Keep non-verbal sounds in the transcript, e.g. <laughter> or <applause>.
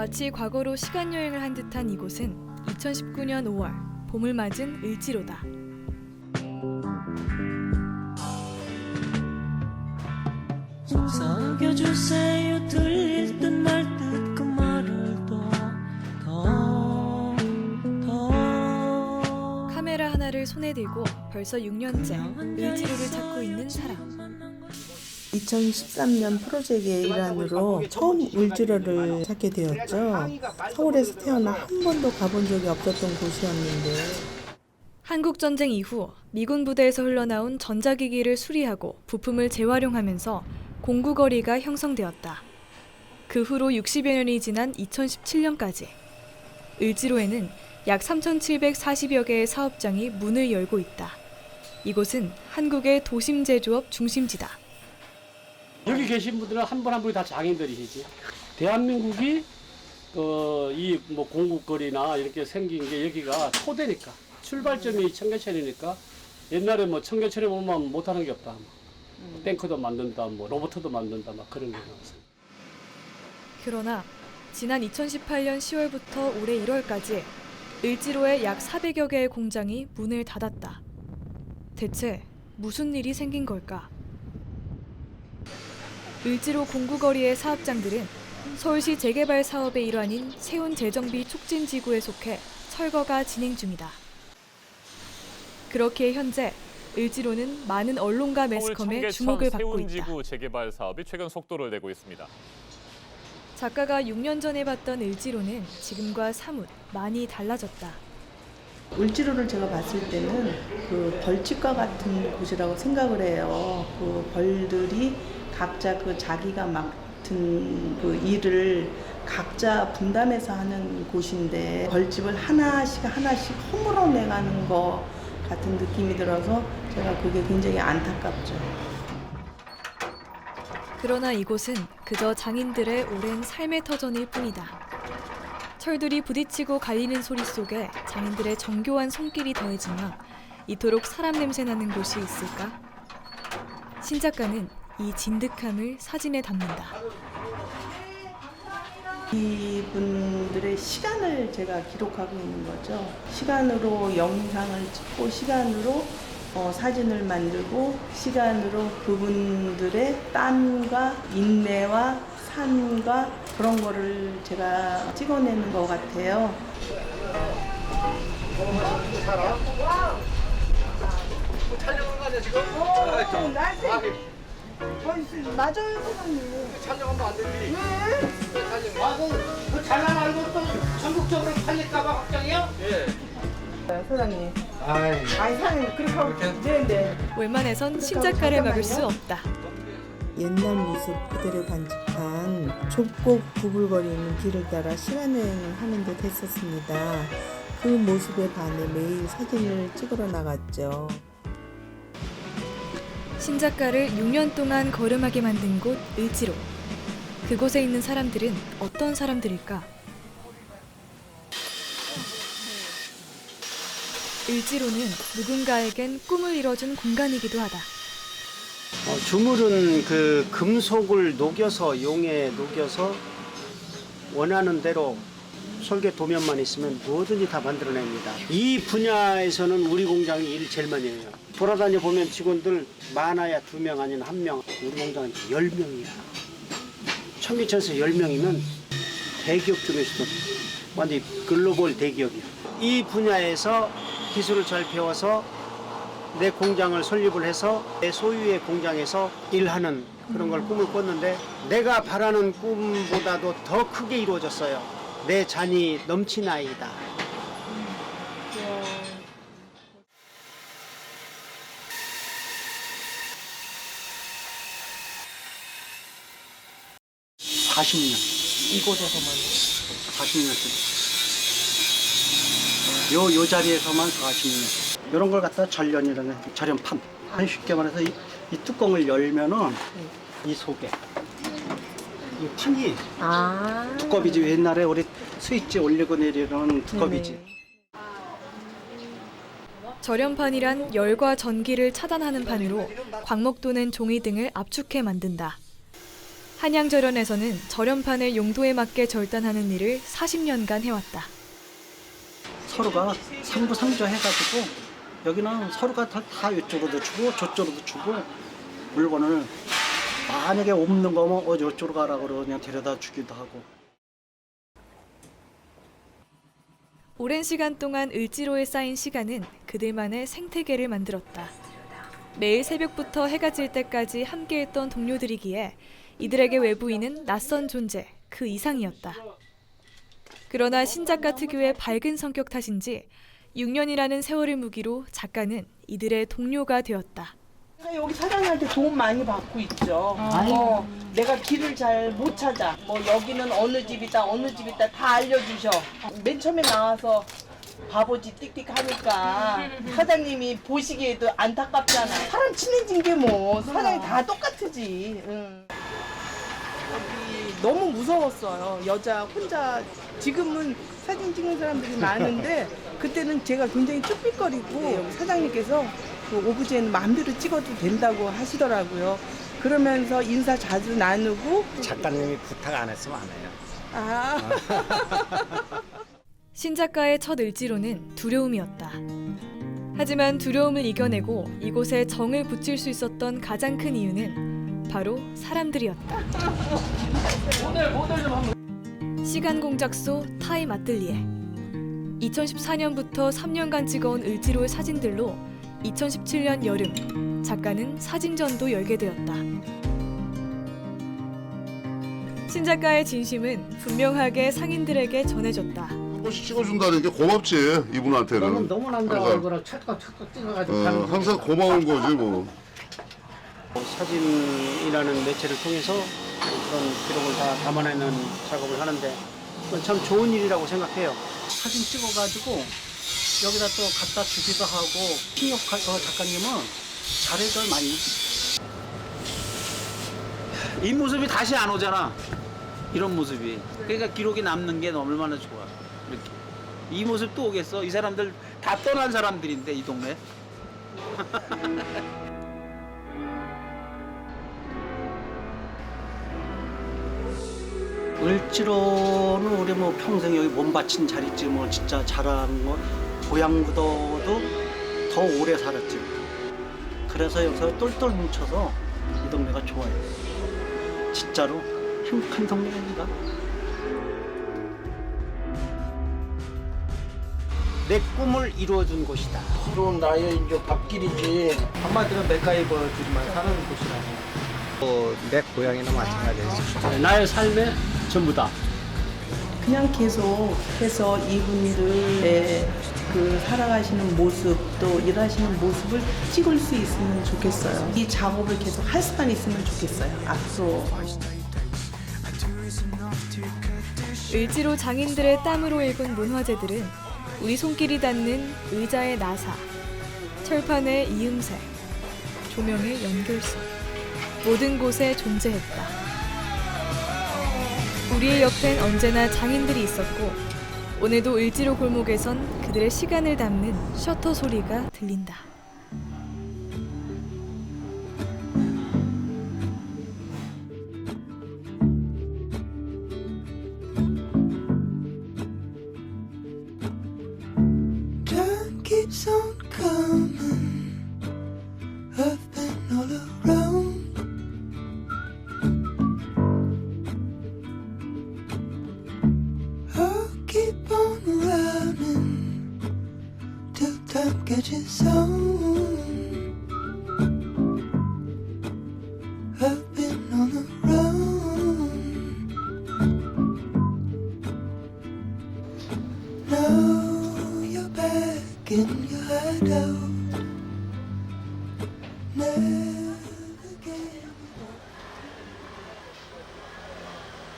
마치 과거로 시간 여행을 한 듯한 이곳은 2019년 5월 봄을 맞은 을지로다. 속삭여주세요. 들릴 듯 말 듯 그 말을 더더더. 카메라 하나를 손에 들고 벌써 6년째 을지로를 찾고 있는 사람. 2013년 프로젝트의 일환으로 처음 울주로를 찾게 되었죠. 서울에서 태어나 한 번도 가본 적이 없었던 곳이었는데. 한국 전쟁 이후 미군 부대에서 흘러나온 전자기기를 수리하고 부품을 재활용하면서 공구거리가 형성되었다. 그 후로 60여 년이 지난 2017년까지 을지로에는 약 3,740여 개의 사업장이 문을 열고 있다. 이곳은 한국의 도심 제조업 중심지다. 여기 계신 분들은 한 분 한 분이 다 장인들이시지. 대한민국이 어, 이뭐 공국거리나 이렇게 생긴 게 여기가 토대니까 출발점이 청계천이니까 옛날에 뭐 청계천에 보면 못하는 게 없다. 탱크도 만든다, 뭐 로봇도 만든다, 막 그런 게 나왔어. 그러나 지난 2018년 10월부터 올해 1월까지 을지로에 약 400여 개의 공장이 문을 닫았다. 대체 무슨 일이 생긴 걸까? 을지로 공구거리의 사업장들은 서울시 재개발 사업의 일환인 세운 재정비 촉진 지구에 속해 철거가 진행 중이다. 그렇게 현재 을지로는 많은 언론과 매스컴의 주목을 받고 있다. 세운지구 재개발 사업이 최근 속도를 내고 있습니다. 작가가 6년 전에 봤던 을지로는 지금과 사뭇 많이 달라졌다. 울지로를 제가 봤을 때는 그 벌집과 같은 곳이라고 생각을 해요. 그 벌들이 각자 그 자기가 맡은 그 일을 각자 분담해서 하는 곳인데 벌집을 하나씩 하나씩 허물어 내가는 것 같은 느낌이 들어서 제가 그게 굉장히 안타깝죠. 그러나 이곳은 그저 장인들의 오랜 삶의 터전일 뿐이다. 철들이 부딪히고 갈리는 소리 속에 장인들의 정교한 손길이 더해지며 이토록 사람 냄새 나는 곳이 있을까? 신 작가는 이 진득함을 사진에 담는다. 이분들의 시간을 제가 기록하고 있는 거죠. 시간으로 영상을 찍고 시간으로 어, 사진을 만들고 시간으로 그분들의 땀과 인내와 산과 그런 거를 제가 찍어내는 것 같아요. 맞아요, 사장님. 그 잘난 알고 또 전국적으로 팔릴까봐 걱정이요? 사장님. 아이, 아니, 사장님, 그렇게 하고. 네, 네. 웬만해선 신 작가를 막을 수 없다. 옛날 모습 그대로 간직한 좁고 구불거리는 길을 따라 시간여행을 하는 듯 했었습니다. 그 모습에 반해 매일 사진을 찍으러 나갔죠. 신 작가를 6년 동안 걸음하게 만든 곳 을지로. 그곳에 있는 사람들은 어떤 사람들일까? 을지로는 누군가에겐 꿈을 이뤄준 공간이기도 하다. 어, 주물은 그 금속을 녹여서 용에 녹여서 원하는 대로 설계 도면만 있으면 뭐든지 다 만들어냅니다. 이 분야에서는 우리 공장이 일 제일 많이 해요. 돌아다녀 보면 직원들 많아야 두 명 아니면 한 명. 우리 공장은 열 명이야. 청계천에서 열 명이면 대기업 중에서도 완전히 글로벌 대기업이야. 이 분야에서 기술을 잘 배워서 내 공장을 설립을 해서 내 소유의 공장에서 일하는 그런 걸 꿈을 꿨는데 내가 바라는 꿈보다도 더 크게 이루어졌어요. 내 잔이 넘친 아이다. (40년) 이곳에서만 (40년) 요, 요 자리에서만 40년. 이런 걸 갖다 전련이라는 절연판. 한 쉽게 말해서 이, 이 뚜껑을 열면은 이 속에 이 판이 아. 두꺼비지 옛날에 우리 스위치 올리고 내리는 두꺼비지. 네네. 절연판이란 열과 전기를 차단하는 판으로 광목도는 종이 등을 압축해 만든다. 한양절연에서는 절연판을 용도에 맞게 절단하는 일을 40년간 해왔다. 서로가 상부상조 해가지고 여기는 서로가 다, 다 이쪽으로도 주고 저쪽으로도 주고 물건을 만약에 없는 거면 어 저쪽으로 가라고 그러고 그냥 데려다 주기도 하고 오랜 시간 동안 을지로에 쌓인 시간은 그들만의 생태계를 만들었다. 매일 새벽부터 해가 질 때까지 함께했던 동료들이기에 이들에게 외부인은 낯선 존재, 그 이상이었다. 그러나 신작가 특유의 밝은 성격 탓인지 6년이라는 세월을 무기로 작가는 이들의 동료가 되었다. 내가 여기 사장님한테 도움 많이 받고 있죠. 어, 내가 길을 잘 못 찾아. 뭐 여기는 어느 집이다, 어느 집이다 다 알려주셔. 맨 처음에 나와서 바보지 띡띡 하니까 <laughs> 사장님이 보시기에도 안타깝잖아. 사람 친해진 게 뭐 사장이 다 똑같으지. 응. 너무 무서웠어요. 여자 혼자 지금은 사진 찍는 사람들이 많은데 그때는 제가 굉장히 쭈삣거리고 사장님께서 그 오브제는 마음대로 찍어도 된다고 하시더라고요. 그러면서 인사 자주 나누고 작가님이 부탁 안 했으면 안 해요. 아 <laughs> 신작가의 첫 을지로는 두려움이었다. 하지만 두려움을 이겨내고 이곳에 정을 붙일 수 있었던 가장 큰 이유는 바로 사람들이었다. 시간 공작소 타임 아틀리에 2014년부터 3년간 찍어온 을지로의 사진들로 2017년 여름 작가는 사진전도 열게 되었다. 신작가의 진심은 분명하게 상인들에게 전해졌다. 한 번씩 찍어준다는 게 고맙지 이분한테는 너무 난다 항상. 얼굴을 찰떡 찰떡 찍어가지고 어, 가는 항상 거지. 고마운 거지 뭐 사진이라는 매체를 통해서 그런 기록을 다 담아내는 작업을 하는데 참 좋은 일이라고 생각해요. 사진 찍어가지고 여기다 또 갖다 주기도 하고 신혁 어, 작가님은 잘해줘 많이. 이 모습이 다시 안 오잖아. 이런 모습이. 그러니까 기록이 남는 게 얼마나 좋아. 이렇게. 이 모습 또 오겠어? 이 사람들 다 떠난 사람들인데 이 동네. <laughs> 을지로는 우리 뭐 평생 여기 몸 바친 자리지 뭐 진짜 자라는 거 고향보다도 더 오래 살았지. 그래서 여기서 똘똘 뭉쳐서 이 동네가 좋아요. 진짜로 행복한 동네입니다. 내 꿈을 이루어준 곳이다. 그런 나의 이제 밥길이지. 한마디로 맥가이버들만 사는 곳이라고. 또내 고향이나 마찬가지예요. 나의 삶의 전부 다. 그냥 계속 해서 이분들의 그 살아가시는 모습 또 일하시는 모습을 찍을 수 있으면 좋겠어요. 이 작업을 계속 할 수만 있으면 좋겠어요. 앞으로. 을지로 장인들의 땀으로 읽은 문화재들은 우리 손길이 닿는 의자의 나사, 철판의 이음새, 조명의 연결선, 모든 곳에 존재했다. 우리의 옆엔 언제나 장인들이 있었고 오늘도 을지로 골목에선 그들의 시간을 담는 셔터 소리가 들린다.